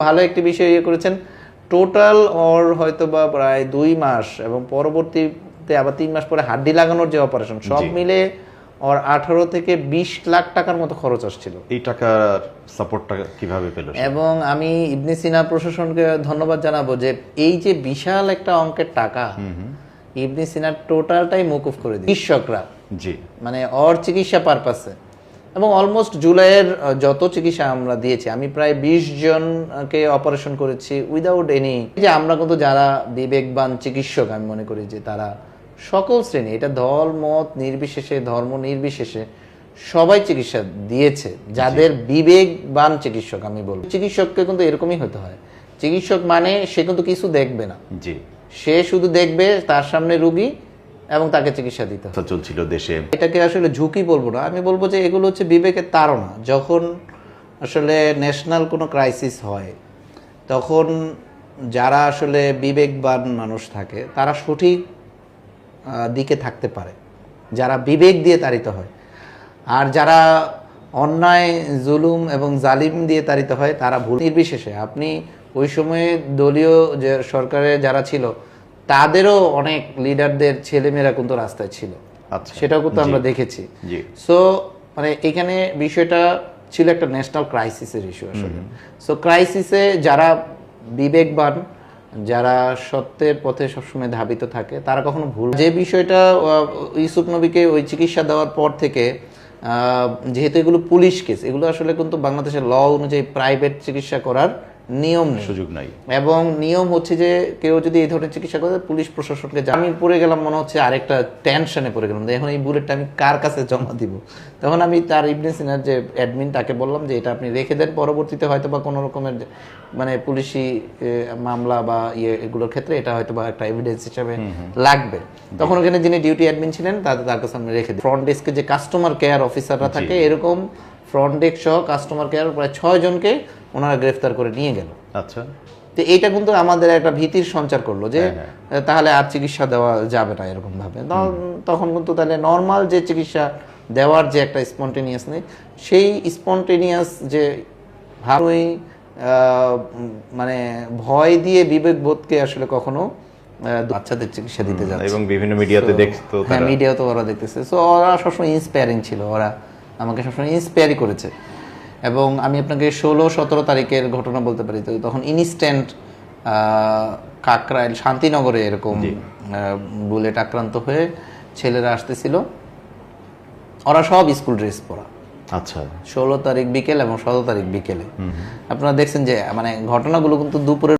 ভালো একটি বিষয় ইয়ে করেছেন। টোটাল ওর হয়তো বা প্রায় দুই মাস এবং পরবর্তীতে আবার তিন মাস পরে হাড্ডি লাগানোর যে অপারেশন সব মিলে ওর আঠারো থেকে বিশ লাখ টাকার মতো খরচ আসছিল। এই টাকার সাপোর্টটা কীভাবে পেল এবং আমি ইবনে সিনা প্রশাসনকে ধন্যবাদ জানাব যে এই যে বিশাল একটা অঙ্কের টাকা ইবনে সিনার টোটালটাই মকুফ করে দিই চিকিৎসকরা জি মানে ওর চিকিৎসা পারপাসে এবং অলমোস্ট জুলাইয়ের যত চিকিৎসা আমরা দিয়েছি আমি প্রায় বিশ জনকে অপারেশন করেছি উইদাউট এনি যে আমরা কিন্তু যারা বিবেকবান চিকিৎসক আমি মনে করি যে তারা সকল শ্রেণি এটা দল মত নির্বিশেষে ধর্ম নির্বিশেষে সবাই চিকিৎসা দিয়েছে যাদের বিবেকবান চিকিৎসক আমি বলব। চিকিৎসককে কিন্তু এরকমই হতে হয়। চিকিৎসক মানে সে কিন্তু কিছু দেখবে না। জি। সে শুধু দেখবে তার সামনে রুগী এবং তাকে চিকিৎসা দিতে চলছিল দেশে। এটাকে আসলে ঝুঁকি বলব না। আমি বলব যে এগুলো হচ্ছে বিবেকের তাড়না। যখন আসলে ন্যাশনাল কোনো ক্রাইসিস হয় তখন যারা আসলে বিবেকবান মানুষ থাকে তারা সঠিক দিকে থাকতে পারে। যারা বিবেক দিয়ে তাড়িত হয়। আর যারা অন্যায় জুলুম এবং জালিম দিয়ে তাড়িত হয় তারা ভুল। নির্বিশেষে আপনি ওই সময়ে দলীয় যে সরকারে যারা ছিল তাদেরও অনেক লিডারদের ছেলেমেয়েরা কিন্তু রাস্তায় ছিল। আচ্ছা। সেটাও কিন্তু আমরা দেখেছি। সো মানে এখানে বিষয়টা ছিল একটা ন্যাশনাল ক্রাইসিসের ইস্যু আসলে। সো ক্রাইসিসে যারা বিবেকবান যারা সত্যের পথে সবসময় ধাবিত থাকে তারা কখনো ভুল যে বিষয়টা ইউসুফ নবীকে ওই চিকিৎসা দেওয়ার পর থেকে আহ, যেহেতু এগুলো পুলিশ কেস এগুলো আসলে কিন্তু বাংলাদেশের ল অনুযায়ী প্রাইভেট চিকিৎসা করার নিয়ম নেই। সুযোগ নাই। এবং নিয়ম হচ্ছে যে কেউ যদি এই ধরনের চিকিৎসা করে পুলিশ প্রশাসনকে আমি পড়ে গেলাম মনে হচ্ছে আরেকটা টেনশনে পড়ে গেলাম। এখন এই বুলেটটা আমি কার কাছে জমা দিব? তখন আমি তার ইবনে সিনার যে অ্যাডমিন তাকে বললাম যে এটা আপনি রেখে দেন। পরবর্তীতে হয়তো বা কোনো রকমের মানে পুলিশি মামলা বা ইয়ে এগুলোর ক্ষেত্রে এটা হয়তো বা একটা এভিডেন্স হিসাবে লাগবে। তখন ওখানে যিনি ডিউটি অ্যাডমিন ছিলেন তাদের তার কাছে আমি রেখে দিই। ফ্রন্ট ডেস্কে যে কাস্টমার কেয়ার অফিসাররা থাকে এরকম ফ্রন্ট ডেস্ক সহ কাস্টমার কেয়ার প্রায় ছয় জনকে ওনারা গ্রেফতার করে নিয়ে গেল। আচ্ছা। তো এইটা কিন্তু আমাদের একটা ভীতির সঞ্চার করল যে হ্যাঁ, আহ, তাহলে আর চিকিৎসা দেওয়া যাবে না এরকম ভাবে তখন- কিন্তু তাহলে নর্মাল যে চিকিৎসা দেওয়ার যে একটা স্পন্টেনিয়াস নেই সেই স্পন্টেনিয়াস যে ভালোই মানে ভয় দিয়ে বিবেক বোধকে আসলে কখনো বাচ্চাদের চিকিৎসা দিতে যাচ্ছে। এবং বিভিন্ন মিডিয়াতে দেখতো হ্যাঁ তারা। মিডিয়াও তো ওরা দেখতেছে। সো ওরা সবসময় ইন্সপায়ারিং ছিল। ওরা আমাকে সবসময় ইন্সপায়ারই করেছে। এবং আমি আপনাকে ষোলো সতেরো তারিখের ঘটনা বলতে পারি। তো তখন ইনস্ট্যান্ট কাকরাইল শান্তিনগরে এরকম বুলেট আক্রান্ত হয়ে ছেলেরা আসতেছিল। ওরা সব স্কুল ড্রেস পরা। আচ্ছা। ষোলো তারিখ বিকেল এবং সতেরো তারিখ বিকেলে। আপনারা দেখছেন যে মানে ঘটনাগুলো কিন্তু দুপুরের